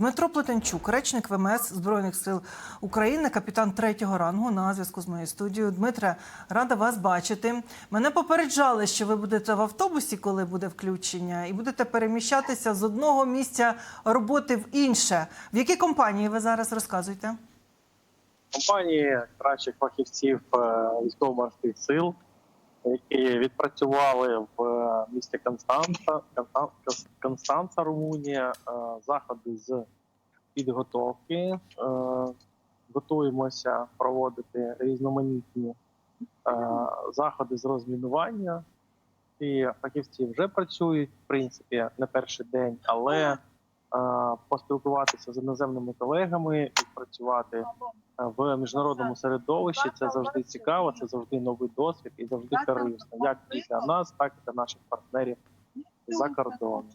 Дмитро Плетенчук, речник ВМС Збройних сил України, капітан третього рангу на зв'язку з моєю студією. Дмитре, рада вас бачити. Мене попереджали, що ви будете в автобусі, коли буде включення, і будете переміщатися з одного місця роботи в інше. В якій компанії ви зараз розказуєте? компанії кращих фахівців е, військово-морських сил, які відпрацювали в е, місті Констанца, Констан- Констанца, Румунія, е, заходи з підготовки. Е, Готуємося проводити різноманітні е, заходи з розмінування. І фахівці вже працюють, в принципі, на перший день, але поспілкуватися з іноземними колегами, відпрацювати в міжнародному середовищі. Це завжди цікаво, це завжди новий досвід і завжди корисно, як і для нас, так і для наших партнерів за кордоном.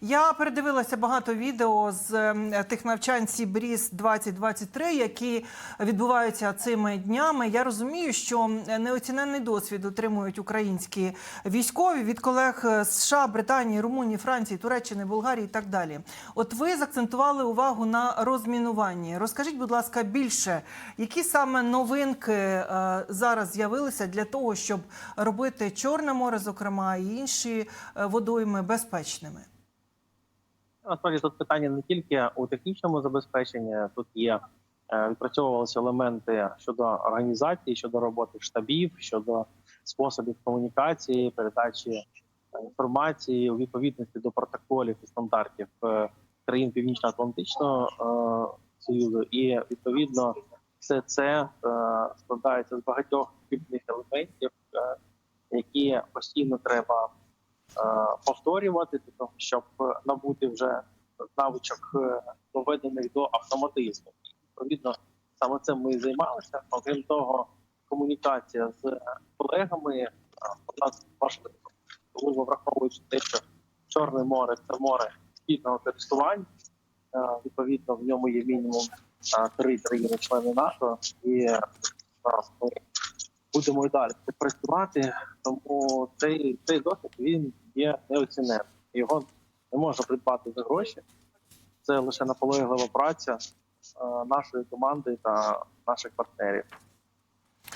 Я передивилася багато відео з ем, тих навчань Сібріз 2023, які відбуваються цими днями. Я розумію, що неоціненний досвід отримують українські військові від колег з США, Британії, Румунії, Франції, Туреччини, Болгарії і так далі. От ви закцентували увагу на розмінуванні. Розкажіть, будь ласка, більше, які саме новинки е, зараз з'явилися для того, щоб робити Чорне море, зокрема, і інші е, водойми безпечними. Насправді тут питання не тільки у технічному забезпеченні. Тут є е, відпрацьовувалися елементи щодо організації, щодо роботи штабів, щодо способів комунікації, передачі е, інформації у відповідності до протоколів і стандартів е, країн Північно-Атлантичного союзу, і відповідно все це складається з багатьох спільних елементів, які постійно треба повторювати для того, щоб набути вже навичок е, доведених до автоматизму. Відповідно, саме цим ми і займалися. Окрім того, комунікація з колегами е, у нас важливо, особливо враховуючи те, що Чорне море це море спільного користування. Е, Відповідно, в ньому є мінімум е, три країни-члени НАТО, і е, будемо і далі працювати. Тому цей, цей досвід він є неоціненним. Його не можна придбати за гроші. Це лише наполеглива праця е, нашої команди та наших партнерів.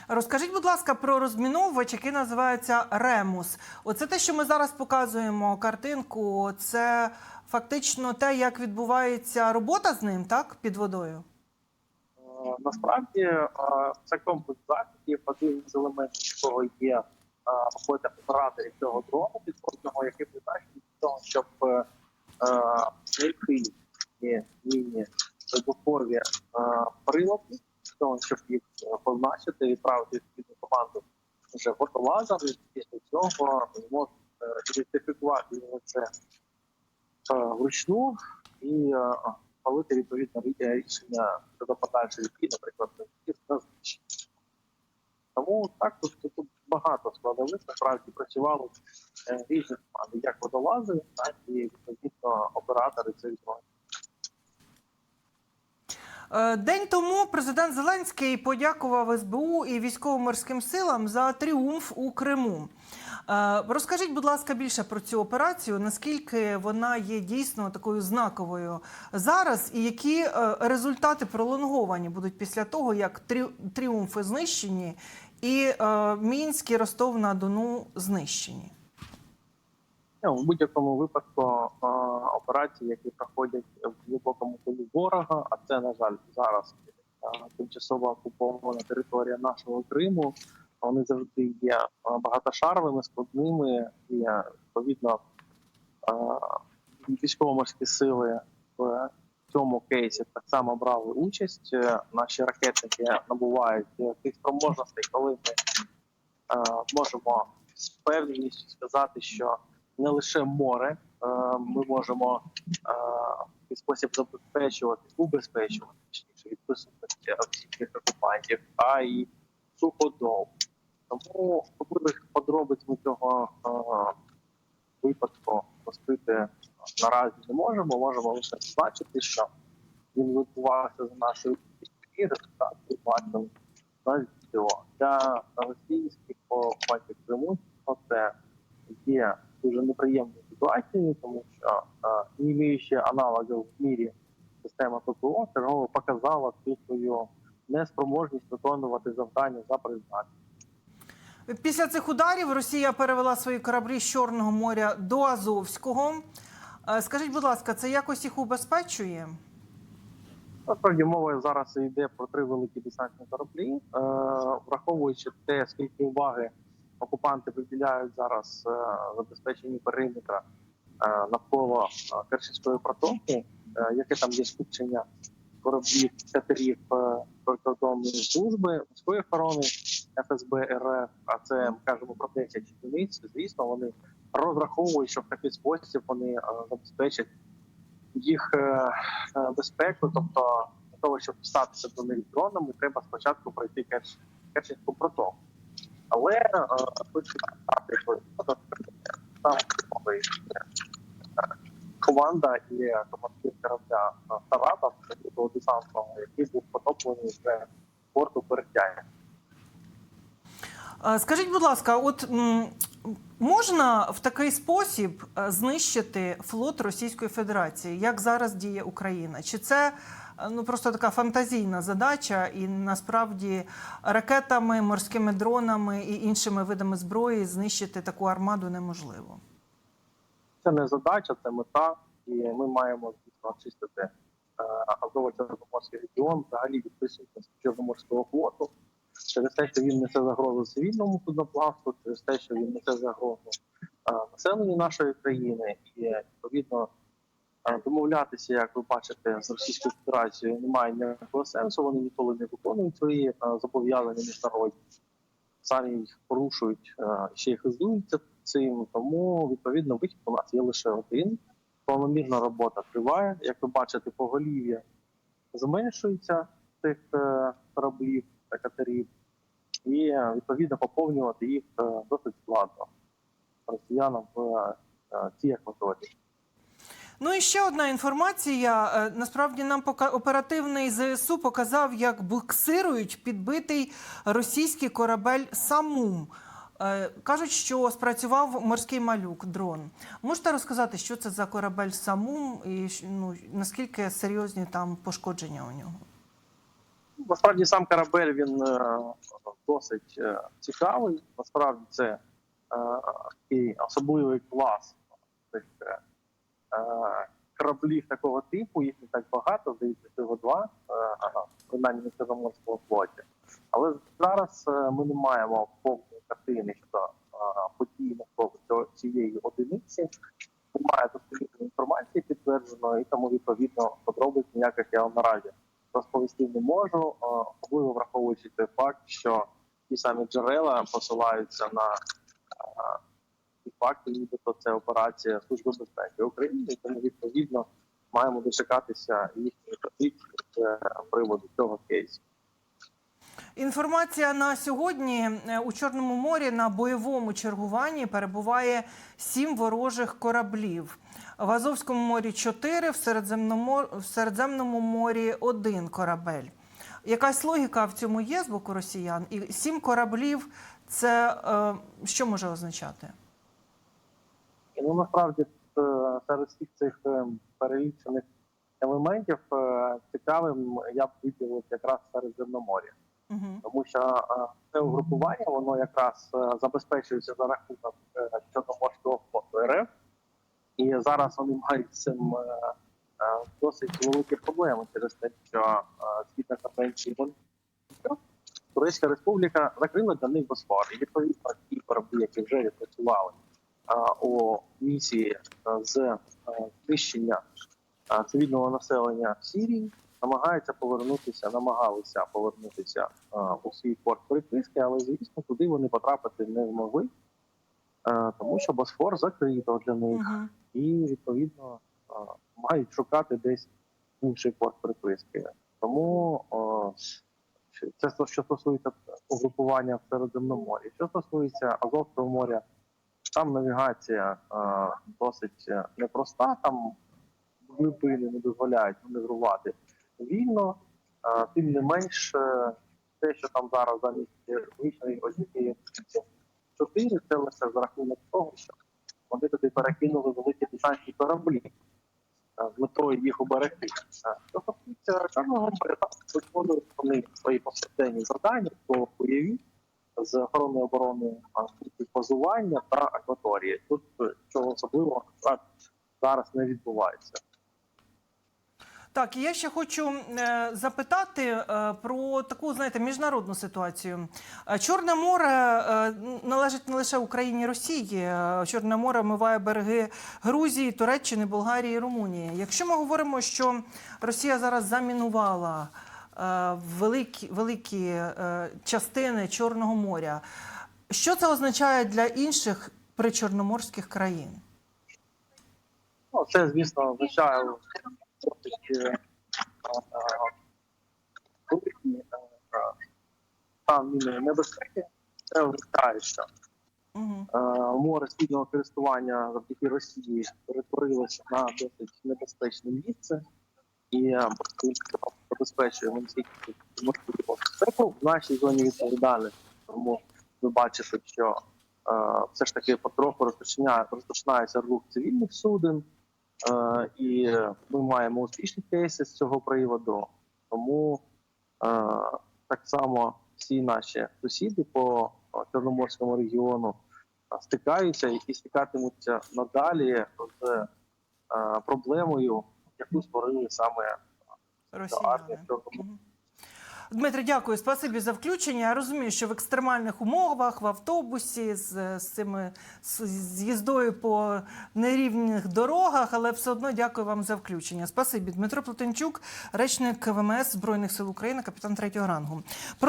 Розкажіть, будь ласка, про розміновувач, який називається Ремус. Оце те, що ми зараз показуємо картинку. Це фактично те, як відбувається робота з ним, так під водою. Е, Насправді е, це комплекс заходів, один з елементів якого є е, робота операторів цього дрону підводного, який призначений для того, щоб е, знайти ці міні вибухові е, для того, щоб їх е, позначити, відправити відповідну команду вже фотолазом. І Після цього е, ідентифікувати його це е, вручну і е, ухвалити відповідне рішення щодо подальшої дії, наприклад, на. Тому так тут багато складових насправді працювали е, різні команди, як водолази, так і відповідно оператори цих дронів. Е, День тому президент Зеленський подякував СБУ і військово-морським силам за тріумф у Криму. Е, Розкажіть, будь ласка, більше про цю операцію, наскільки вона є дійсно такою знаковою зараз, і які результати пролонговані будуть після того, як трі- тріумфи знищені, і е, Мінськ і Ростов на Дону знищені. Ну, в будь-якому випадку е, операції, які проходять в глибокому тилі ворога, а це, на жаль, зараз е, тимчасово окупована територія нашого Криму. Вони завжди є е, багатошаровими, складними, і е, відповідно е, військово-морські сили в цьому кейсі так само брали участь. Е, Наші ракетники набувають тих спроможностей, коли ми е, можемо з певністю сказати, що не лише море е, ми можемо в спосіб забезпечувати, убезпечувати точніше від присутності російських окупантів, а й суходол. Тому особливих подробиць ми цього випадку розкрити наразі не можемо. Можемо лише зазначити, що він відбувався за нашою і результати бачили на відео. Для російських окупантів Криму це є дуже неприємною ситуацією, тому що е, не маючи аналогів в мірі система ППО чергово показала всю свою неспроможність виконувати завдання за призначенням. Після цих ударів Росія перевела свої кораблі з Чорного моря до Азовського. Е, Скажіть, будь ласка, це якось їх убезпечує? Насправді мова зараз йде про три великі десантні кораблі, Е, враховуючи те, скільки уваги окупанти приділяють зараз е, периметра е, навколо Керченської протоки, яке там є скупчення кораблів, катерів прикордонної служби, морської охорони ФСБ РФ, а це кажемо про 10 одиниць. Звісно, вони розраховують, що в такий спосіб вони е, забезпечать їх е, е, безпеку. Тобто, для того, щоб статися до них дронами, треба спочатку пройти Керч- Керченську протоку. Але хочу що там команда і командир корабля Саратов, того десантного, який був потоплений вже порту Бердянськ. Е, Скажіть, будь ласка, от можна в такий спосіб е, знищити флот Російської Федерації, як зараз діє Україна? Чи це е, ну просто така фантазійна задача, і насправді ракетами, морськими дронами і іншими видами зброї знищити таку армаду неможливо? Це не задача, це мета, і ми маємо звісно очистити е, Азово-Чорноморський регіон, взагалі від присутності Чорноморського флоту, через те, що він несе загрозу цивільному судноплавству, через те, що він несе загрозу е, населенню нашої країни, і відповідно е, домовлятися, як ви бачите, з Російською Федерацією немає ніякого сенсу. Вони ніколи не виконують свої зобов'язання міжнародні, самі їх порушують, ще й хизуються цим. Тому відповідно вихід у нас є лише один. Планомірна робота триває. Як ви бачите, поголів'я зменшується цих е, кораблів та катерів, і відповідно поповнювати їх е, досить складно росіянам в е, цій акваторії. Ну і ще одна інформація. Насправді нам оперативний ЗСУ показав, як буксирують підбитий російський корабель Самум. Е, Кажуть, що спрацював морський малюк дрон. Можете розказати, що це за корабель Самум і ну, наскільки серйозні там пошкодження у нього? Насправді сам корабель він е, досить е, цікавий. Насправді це такий особливий клас цих кораблів такого типу. Їх не так багато, здається, всього два, принаймні на Чорноморському флоті. Але зараз ми не маємо повної картини щодо е, подій навколо цього- цієї одиниці. Немає достовірної інформації підтвердженої, і тому відповідно подробиць ніяких я вам наразі розповісти не можу, особливо враховуючи той факт, що ті самі джерела посилаються на ті факти, нібито це операція Служби безпеки України, тому відповідно маємо дочекатися їхньої позиції з приводу цього кейсу. Інформація на сьогодні Е, у Чорному морі на бойовому чергуванні перебуває сім ворожих кораблів. В Азовському морі чотири, в Середземному, морі один корабель. Якась логіка в цьому є з боку росіян? І сім кораблів це е, що може означати? Ну насправді е, серед всіх цих е, перелічених елементів цікавим я б виділив якраз Середземномор'я. Угу. тому що е, це угрупування воно якраз е, забезпечується за рахунок е, Чорноморського флоту РФ, і зараз вони мають цим е, е, досить великі проблеми через те, що е, згідно конвенції Турецька Республіка закрила для них Босфор. І відповідно ті кораблі, які вже відпрацювали е, у місії е, з е, знищення е, цивільного населення в Сірії, намагаються повернутися, намагалися повернутися е, у свій порт переписки, але звісно, туди вони потрапити не змогли, е, тому що Босфор закрито для них, Угу. і відповідно е, мають шукати десь інший порт приписки. Тому о, це що стосується угрупування в Середземноморі. Що стосується Азовського моря, там навігація е, досить непроста. Там глибини не дозволяють маневрувати вільно. Е, Тим не менш, е, те, що там зараз замість звичної однієї чотири, це лише за рахунок того, що вони туди перекинули великі десантні кораблі. з метою їх уберегти. Е, Що стосується Чорного моря, виконують свої повсякденні завдання по бойові з охорони оборони базування та акваторії. Тут е, чого особливого зараз не відбувається. Так, і я ще хочу е, запитати е, про таку, знаєте, міжнародну ситуацію. Е, Чорне море е, належить не лише Україні і Росії. Е, Чорне море омиває береги Грузії, Туреччини, Болгарії, Румунії. Якщо ми говоримо, що Росія зараз замінувала е, великі, великі е, частини Чорного моря, що це означає для інших причорноморських країн? Ну, це, звісно, е, великі мінної небезпеки. Це е, море спільного користування завдяки Росії перетворилося на досить небезпечне місце, і е, забезпечує морську безпеку в нашій зоні відповідальності. Тому ви бачите, що е, все ж таки потроху розпочинає розпочинається рух цивільних суден, і ми маємо успішні кейси з цього приводу. Тому е, так само всі наші сусіди по е, Чорноморському регіону е, стикаються і стикатимуться надалі з е, проблемою, яку створили саме армія Чорноморського. Дмитре, дякую. Спасибі за включення. Я розумію, що в екстремальних умовах, в автобусі, з, з цими з'їздою по нерівних дорогах, але все одно дякую вам за включення. Спасибі. Дмитро Плотенчук, речник ВМС Збройних сил України, капітан третього рангу.